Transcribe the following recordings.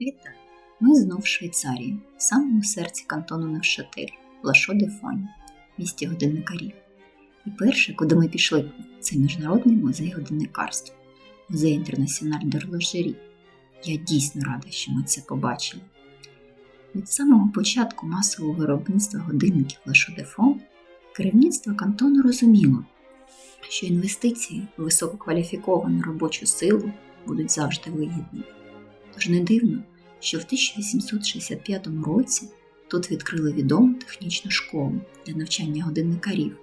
Вітаю! Ми знов в Швейцарії, в самому серці кантону Невшатель, Лашо де Фонь, місті годинникарів. І перше, куди ми пішли, це Міжнародний музей годинникарства, музей Інтернаціональ д'Орложері. Я дійсно рада, що ми це побачили. Від самого початку масового виробництва годинників Лашо де Фон керівництво кантону розуміло, що інвестиції у висококваліфіковану робочу силу будуть завжди вигідні. Тож не дивно, що в 1865 році тут відкрили відому технічну школу для навчання годинникарів.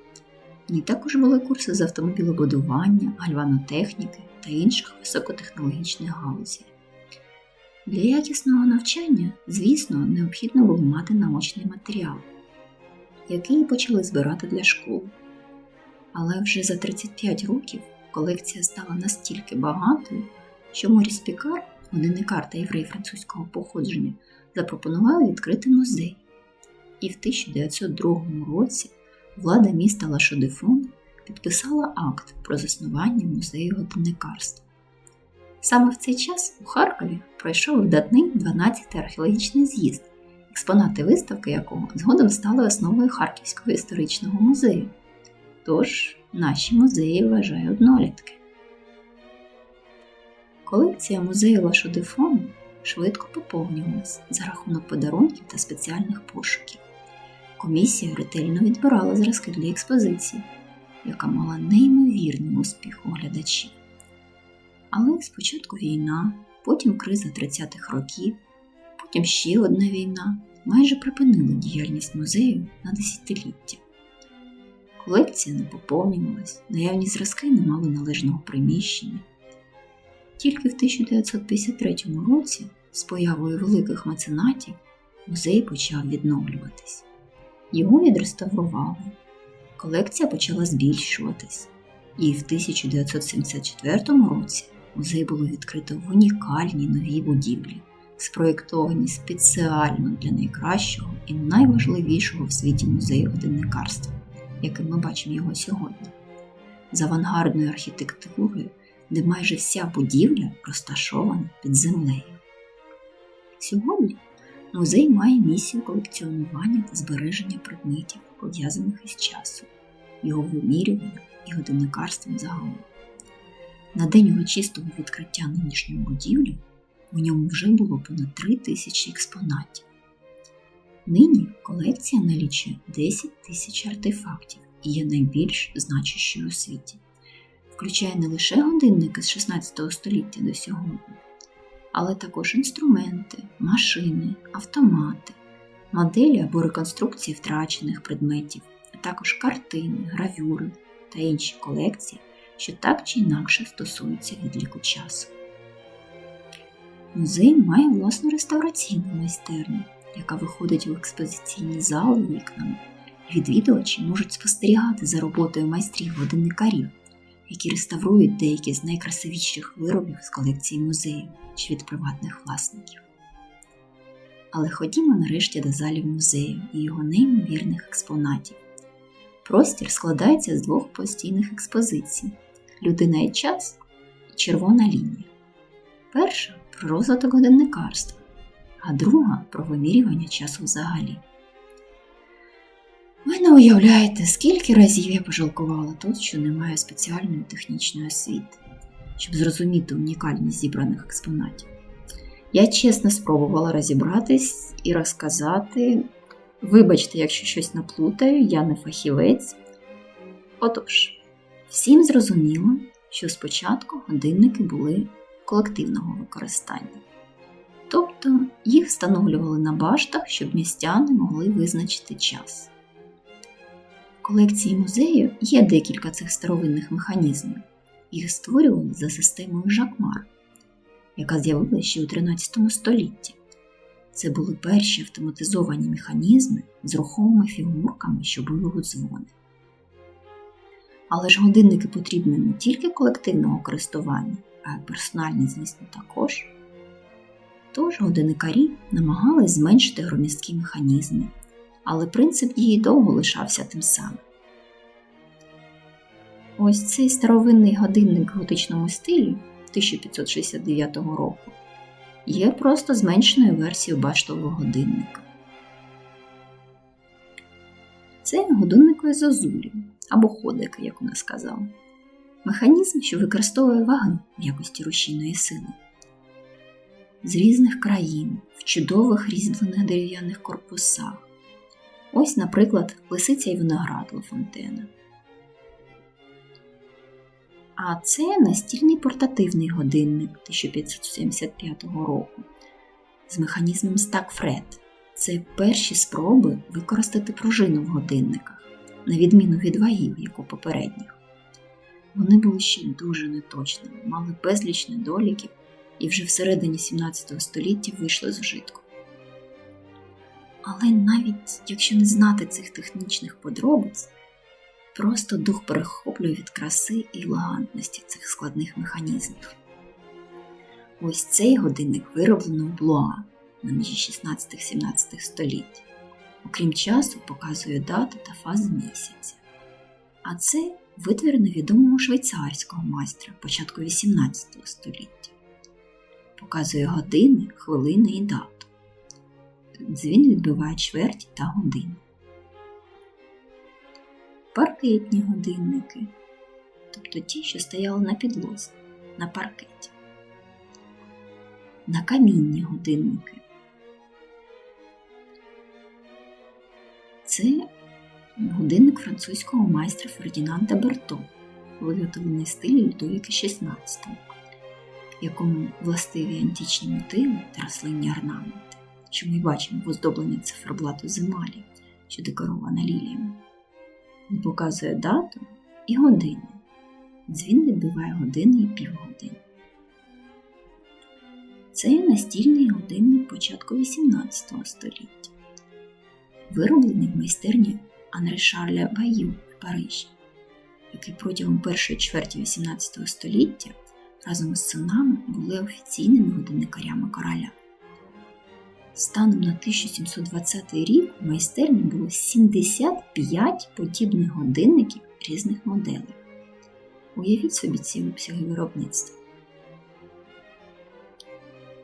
Ній також були курси з автомобілебудування, гальванотехніки та інших високотехнологічних галузей. Для якісного навчання, звісно, необхідно було мати наочний матеріал, який почали збирати для школи. Але вже за 35 років колекція стала настільки багатою, що Моріс Пікар, годинникар та єврей французького походження, запропонував відкрити музей. І в 1902 році влада міста Лашодефон підписала акт про заснування музею годинникарства. Саме в цей час у Харкові пройшов видатний 12-й археологічний з'їзд, експонати виставки якого згодом стали основою Харківського історичного музею. Тож наші музеї вважають однолітки. Колекція музею Лашодефону швидко поповнювалась за рахунок подарунків та спеціальних пошуків. Комісія ретельно відбирала зразки для експозиції, яка мала неймовірний успіх у глядачів. Але спочатку війна, потім криза 30-х років, потім ще одна війна майже припинили діяльність музею на десятиліття. Колекція не поповнювалась, наявні зразки не мали належного приміщення. Тільки в 1953 році, з появою великих меценатів, музей почав відновлюватись. Його відреставрували, колекція почала збільшуватись, і в 1974 році музей було відкрито в унікальній новій будівлі, спроєктованій спеціально для найкращого і найважливішого в світі музею годинникарства, яким ми бачимо його сьогодні, з авангардною архітектурою, де майже вся будівля розташована під землею. Сьогодні музей має місію колекціонування та збереження предметів, пов'язаних із часом, його вимірювання і годинникарством загалом. На день його чистого відкриття нинішньої будівлі у ньому вже було понад 3 тисячі експонатів. Нині колекція налічує 10 тисяч артефактів і є найбільш значущою у світі. Включає не лише годинники з 16 століття до сьогодні, але також інструменти, машини, автомати, моделі або реконструкції втрачених предметів, а також картини, гравюри та інші колекції, що так чи інакше стосуються відліку часу. Музей має власну реставраційну майстерню, яка виходить в експозиційні зали вікнами, відвідувачі можуть спостерігати за роботою майстрів годинникарів, які реставрують деякі з найкрасивіших виробів з колекції музею чи від приватних власників. Але ходімо нарешті до залів музею і його неймовірних експонатів. Простір складається з двох постійних експозицій людина і час і червона лінія. Перша про розвиток годинникарства, а друга про вимірювання часу взагалі. Ви не уявляєте, скільки разів я пожалкувала тут, що не маю спеціальної технічної освіти, щоб зрозуміти унікальність зібраних експонатів. Я чесно спробувала розібратись і розказати. Вибачте, якщо щось наплутаю, я не фахівець. Отож, всім зрозуміло, що спочатку годинники були колективного використання. Тобто їх встановлювали на баштах, щоб містяни могли визначити час. В колекції музею є декілька цих старовинних механізмів. Їх створювали за системою Жакмар, яка з'явилася ще у 13 столітті. Це були перші автоматизовані механізми з рухомими фігурками, що били у дзвони. Але ж годинники потрібні не тільки колективного користування, а й персональні, звісно, також. Тож годинникарі намагались зменшити громісткі механізми, але принцип дії довго лишався тим самим. Ось цей старовинний годинник в готичному стилі 1569 року є просто зменшеною версією баштового годинника. Це годинник із зозулі або ходик, як вона сказала. Механізм, що використовує ваги в якості рушійної сили. З різних країн, в чудових різьблених дерев'яних корпусах. Ось, наприклад, лисиця і виноград Лафонтена. А це настільний портативний годинник 1575 року з механізмом Стакфред. Це перші спроби використати пружину в годинниках, на відміну від вагів, як у попередніх. Вони були ще дуже неточними, мали безліч недоліків і вже всередині 17 століття вийшли з вжитку. Але навіть якщо не знати цих технічних подробиць, просто дух перехоплює від краси і елегантності цих складних механізмів. Ось цей годинник вироблено в Блуа на межі 16-17 століть. Окрім часу, показує дати та фази місяця. А це витвір невідомого швейцарського майстра початку 18 століття. Показує години, хвилини і дату. Дзвін відбиває чверті та години. Паркетні годинники, тобто ті, що стояли на підлозі, на паркеті. На камінні годинники. Це годинник французького майстра Фердінанда Берто, виготовлений в стилі Людовіка XVI, якому властиві античні мотиви та рослинні орнаменти, що ми бачимо в оздобленні циферблату земалі, що декорована ліліями. Він показує дату і години. Дзвін відбиває години і півгодини. Це настільний годинник початку XVIII століття, вироблений в майстерні Анре Шарля Баю в Парижі, який протягом першої чверті XVIII століття разом із синами були офіційними годинникарями короля. Станом на 1720 рік у майстерні було 75 подібних годинників різних моделей. Уявіть собі ці обсяги виробництва.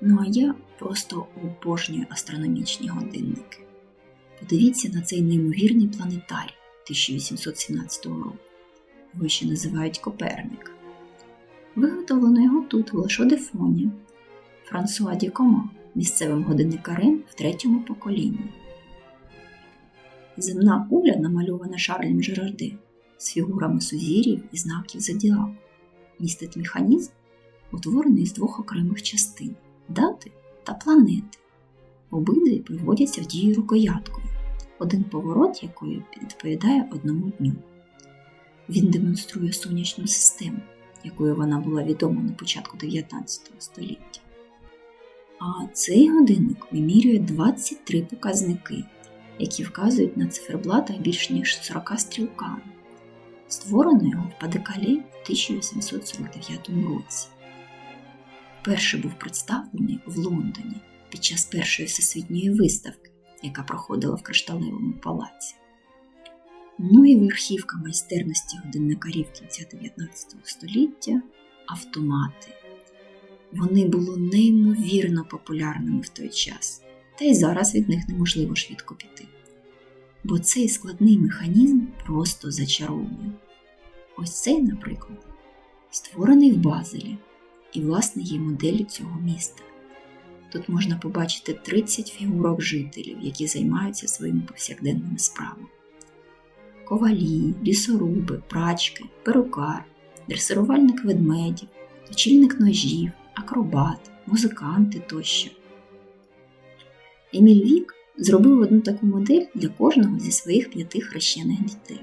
Ну а я просто обожнюю астрономічні годинники. Подивіться на цей неймовірний планетарій 1817 року. Його ще називають Коперник. Виготовлено його тут, в Лашодефоні, Франсуа Дікома, місцевим годинникарем в третьому поколінні. Земна куля намальована Шарлем Жерарде з фігурами сузір'їв і знаків зодіаку. Містить механізм, утворений з двох окремих частин дати та планети. Обидві приводяться в дію рукояткою, один поворот якої відповідає одному дню. Він демонструє сонячну систему, якою вона була відома на початку 19 століття. А цей годинник вимірює 23 показники, які вказують на циферблатах більш ніж 40 стрілками. Створено його в Падекалі в 1849 році. Вперше був представлений в Лондоні під час першої всесвітньої виставки, яка проходила в Кришталевому палаці. Ну і верхівка майстерності годинникарів кінця 19 століття автомати. Вони були неймовірно популярними в той час, та й зараз від них неможливо швидко піти. Бо цей складний механізм просто зачаровує. Ось цей, наприклад, створений в Базелі і, власне, є моделі цього міста. Тут можна побачити 30 фігурок жителів, які займаються своїми повсякденними справами. Ковалі, лісоруби, прачки, перукар, дресирувальник ведмедів, точильник ножів, акробат, музиканти тощо. Еміль Вік зробив одну таку модель для кожного зі своїх п'яти хрещених дітей.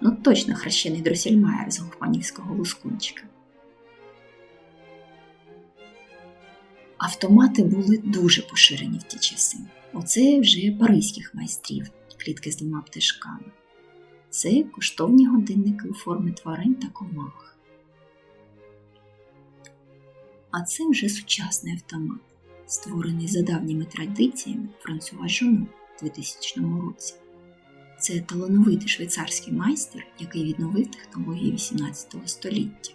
Ну точно хрещений Дросельмайер з Гофманівського лускунчика. Автомати були дуже поширені в ті часи. Оце вже паризьких майстрів, клітки з двома пташками. Це коштовні годинники у формі тварин та комах. А це вже сучасний автомат, створений за давніми традиціями Франсуа Жону у 2000 році. Це талановитий швейцарський майстер, який відновив технології 18 століття.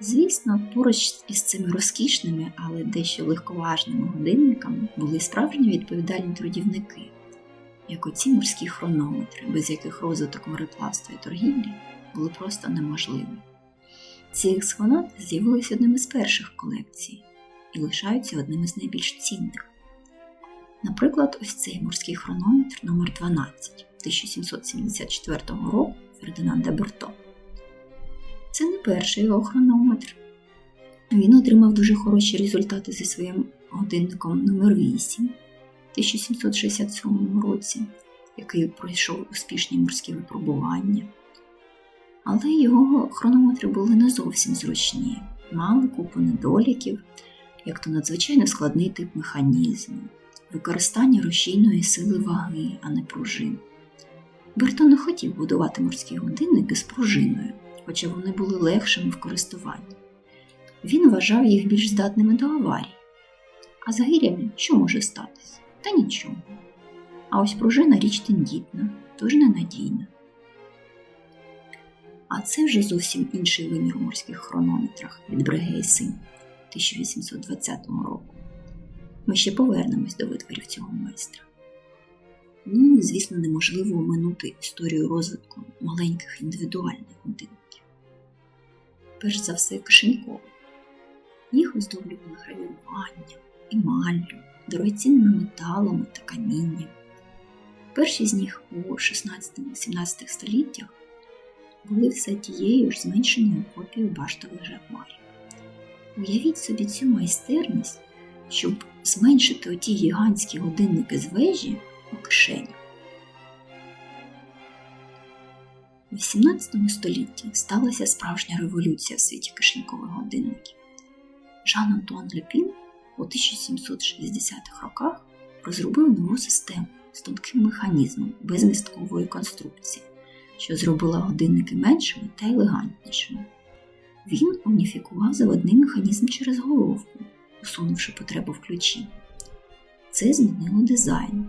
Звісно, поруч із цими розкішними, але дещо легковажними годинниками були справжні відповідальні трудівники, як оці морські хронометри, без яких розвиток мореплавства і торгівлі були просто неможливі. Ці експонати з'явилися одним із перших колекцій і лишаються одним із найбільш цінних. Наприклад, ось цей морський хронометр номер 12 1774 року Фердинанда Берто. Це не перший його хронометр. Він отримав дуже хороші результати зі своїм годинником номер 8 1767 році, який пройшов успішні морські випробування. Але його хронометри були не зовсім зручні, мали купу недоліків, як то надзвичайно складний тип механізму, використання рушійної сили ваги, а не пружин. Берто не хотів будувати морські годинники з пружиною, хоча вони були легшими в користуванні. Він вважав їх більш здатними до аварій. А з гирями що може статись? Та нічого. А ось пружина річ тендітна, тож ненадійна. А це вже зовсім інший вимір у морських хронометрах від Бреге і Син 1820 року. Ми ще повернемось до витворів цього майстра. Ну, звісно, неможливо оминути історію розвитку маленьких індивідуальних годинників. Перш за все, кишенькових. Їх оздоблювали гравіруванням, емаллю, дорогоцінними металами та камінням. Перші з них у 16-17 століттях були все тією ж зменшеною копією баштових жакмарів. Уявіть собі цю майстерність, щоб зменшити оті гігантські годинники з вежі у кишенях. У XVIII столітті сталася справжня революція в світі кишенькових годинників. Жан Антуан Лепін у 1760-х роках розробив нову систему з тонким механізмом без місткової конструкції, що зробила годинники меншими та елегантнішими. Він уніфікував заводний механізм через головку, усунувши потребу в ключі. Це змінило дизайн,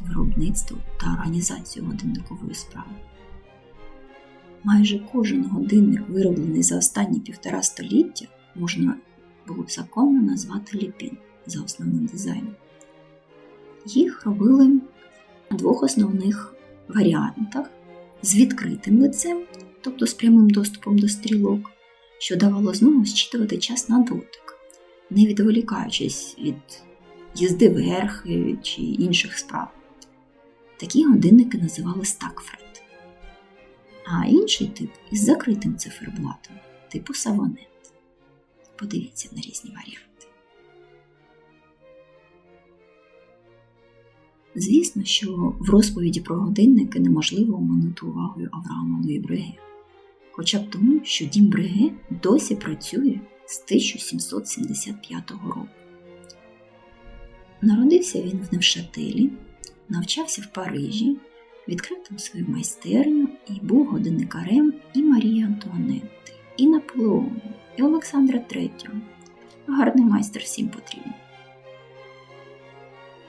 виробництво та організацію годинникової справи. Майже кожен годинник, вироблений за останні півтора століття, можна було б законно назвати ліпін за основним дизайном. Їх робили в двох основних варіантах з відкритим лицем, тобто з прямим доступом до стрілок, що давало змогу зчитувати час на дотик, не відволікаючись від їзди верхи чи інших справ. Такі годинники називали стакфрет. А інший тип із закритим циферблатом типу савонет. Подивіться на різні варіанти. Звісно, що в розповіді про годинники неможливо оминути увагою Авраама Луї Бреге. Хоча б тому, що дім Бреге досі працює з 1775 року. Народився він в Невшателі, навчався в Парижі, відкрив там свою майстерню і був годинникарем і Марії Антуанетти, і Наполеону, і Олександра III. Гарний майстер всім потрібен.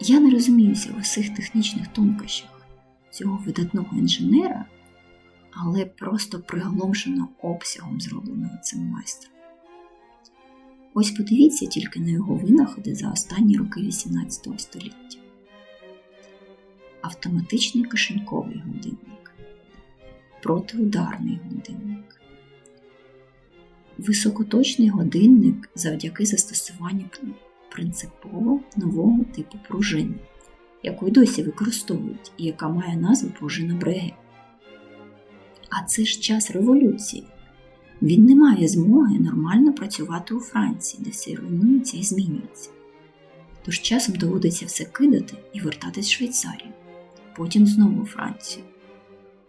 Я не розуміюся в усіх технічних тонкощах цього видатного інженера, але просто приголомшено обсягом зробленого цим майстром. Ось подивіться тільки на його винаходи за останні роки XVIII століття. Автоматичний кишеньковий годинник, протиударний годинник, високоточний годинник завдяки застосуванню принципово нового типу пружини, яку й досі використовують і яка має назву пружина Бреге. А це ж час революції. Він не має змоги нормально працювати у Франції, де все руйнується і змінюється. Тож часом доводиться все кидати і вертатись в Швейцарію, потім знову у Францію.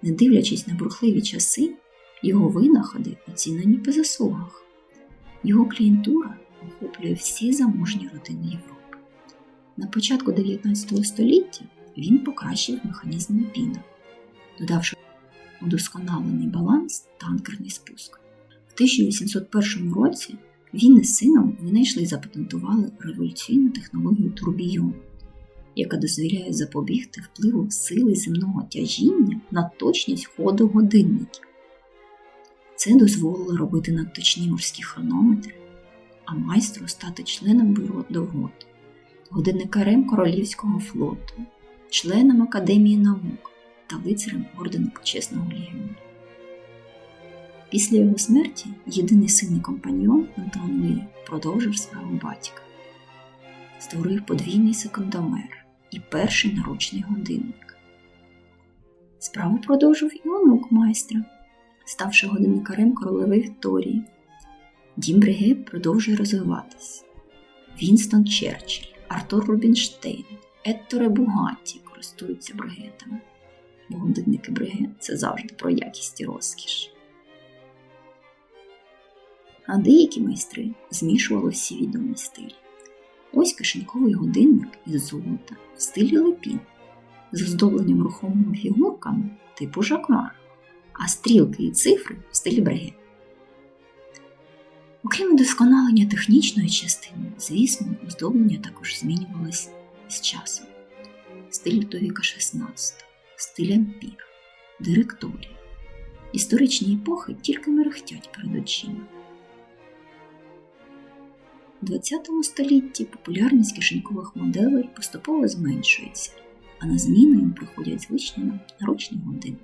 Не дивлячись на бурхливі часи, його винаходи оцінені по заслугах. Його клієнтура охоплює всі заможні родини Європи. На початку 19 століття він покращив механізм піна, додавши удосконалений баланс та анкерний спуск. В 1801 році він із сином винайшли і запатентували революційну технологію турбійон, яка дозволяє запобігти впливу сили земного тяжіння на точність ходу годинників. Це дозволило робити надточні морські хронометри, а майстру стати членом бюро довгот, годинникарем Королівського флоту, членом Академії наук та лицарем ордену Почесного легіону. Після його смерті єдиний син і компаньон Антон Луї продовжив справу батька, створив подвійний секундомер і перший наручний годинник. Справу продовжив і онук майстра, ставши годинникарем королеви Вікторії. Дім Бреге продовжує розвиватись. Вінстон Черчилль, Артур Рубінштейн, Етторе Бугатті користуються бригетами, бо годинники Бреге це завжди про якість і розкіш. А деякі майстри змішували всі відомі стилі. Ось кишеньковий годинник із золота в стилі лепін з оздобленням рухомими фігурками типу жакмар, а стрілки і цифри в стилі бреге. Окрім удосконалення технічної частини, звісно, оздоблення також змінювалося з часом. Стиль Людовіка XVI, стиль ампір, директорія. Історичні епохи тільки мерехтять перед очима. У ХХ столітті популярність кишенькових моделей поступово зменшується, а на зміну їм приходять звичні наручні години.